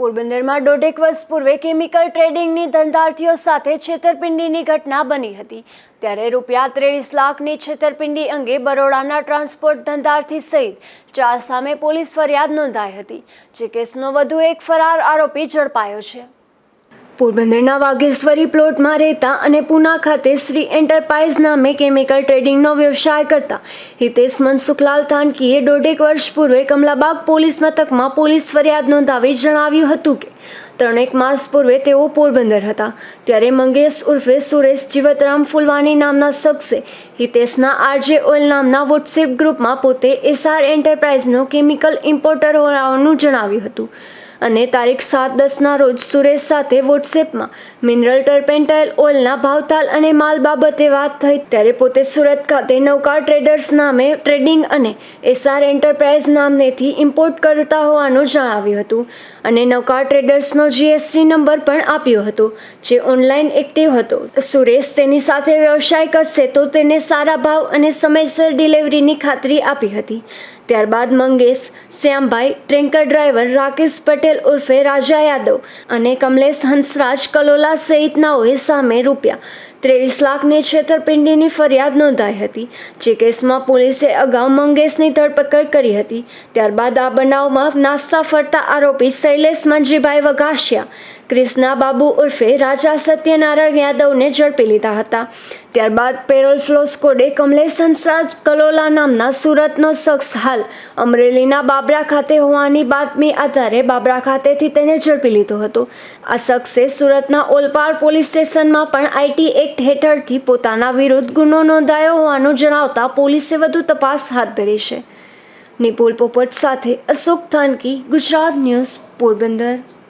પોરબંદરમાં દોઢેક વર્ષ પૂર્વે કેમિકલ ટ્રેડિંગની ધંધાર્થીઓ સાથે છેતરપિંડીની ઘટના બની હતી. ત્યારે રૂપિયા ત્રેવીસ લાખની છેતરપિંડી અંગે બરોડાના ટ્રાન્સપોર્ટ ધંધાર્થી સહિત ચાર સામે પોલીસ ફરિયાદ નોંધાઈ હતી. જે કેસનો વધુ એક ફરાર આરોપી ઝડપાયો છે. પોરબંદરના વાઘેશ્વરી પ્લોટમાં રહેતા અને પુના ખાતે શ્રી એન્ટરપ્રાઇઝ નામે કેમિકલ ટ્રેડિંગનો વ્યવસાય કરતા હિતેશ મનસુખલાલ થાનકીએ દોઢેક વર્ષ પૂર્વે કમલાબાગ પોલીસ મથકમાં પોલીસ ફરિયાદ નોંધાવી જણાવ્યું હતું કે ત્રણેક માસ પૂર્વે તેઓ પોરબંદર હતા. ત્યારે મંગેશ ઉર્ફે સુરેશ જીવતરામ ફુલવાની નામના શખ્સે હિતેશના આરજે ઓઇલ નામના વોટ્સએપ ગ્રુપમાં પોતે એસઆર એન્ટરપ્રાઇઝનો કેમિકલ ઇમ્પોર્ટર હોવાનું જણાવ્યું હતું. અને તારીખ સાત દસના રોજ સુરેશ સાથે વોટ્સએપમાં મિનરલ ટર્પેન્ટાઇલ ઓઇલના ભાવતાલ અને માલ બાબતે વાત થઈ ત્યારે પોતે સુરત ખાતે નૌકા ટ્રેડર્સ નામે ટ્રેડિંગ અને એસઆર એન્ટરપ્રાઇઝ નામનેથી ઇમ્પોર્ટ કરતા હોવાનું જણાવ્યું હતું અને નૌકા ટ્રેડર્સનો જીએસટી નંબર પણ આપ્યો હતો. જે ઓનલાઈન એક્ટિવ હતો. સુરેશ તેની સાથે વ્યવસાય કરશે તો તેને સારા ભાવ અને સમયસર ડિલિવરીની ખાતરી આપી હતી. ત્યારબાદ મંગેશ, શ્યામભાઈ, ટ્રેન્કર ડ્રાઈવર, રાકેશ પટેલ ઉર્ફે રાજા યાદવ અને કમલેશ હંસરાજ કલોલા સહિતનાઓએ સામે રૂપિયા. ત્રેવીસ લાખની છેતરપિંડીની ફરિયાદ નોંધાઈ હતી. જે કેસમાં પોલીસે અગાઉ મંગેશની ધરપકડ કરી હતી. ત્યારબાદ આ બનાવમાં નાસ્તા ફરતા આરોપી શૈલેષ મંજીભાઈ વઘાસિયા ક્રિષ્ના બાબુ ઉર્ફે રાજા સત્યનારાયણ યાદવને ઝડપી લીધા હતા. ત્યારબાદ પેરોલ ફ્લો સ્કોડે કમલેશ હંસરાજ કલોલા નામના સુરતનો શખ્સ હાલ અમરેલીના બાબરા ખાતે હોવાની બાતમી આધારે બાબરા ખાતેથી તેને ઝડપી લીધો હતો. આ શખ્સે સુરતના ઓલપાડ પોલીસ સ્ટેશનમાં પણ આઈટી એક્ટ હેઠળથી પોતાના વિરુદ્ધ ગુનો નોંધાયો હોવાનું જણાવતા પોલીસે વધુ તપાસ હાથ ધરી છે. નિપુલ પોપટ સાથે અશોક થાનકી, ગુજરાત ન્યૂઝ પોરબંદર.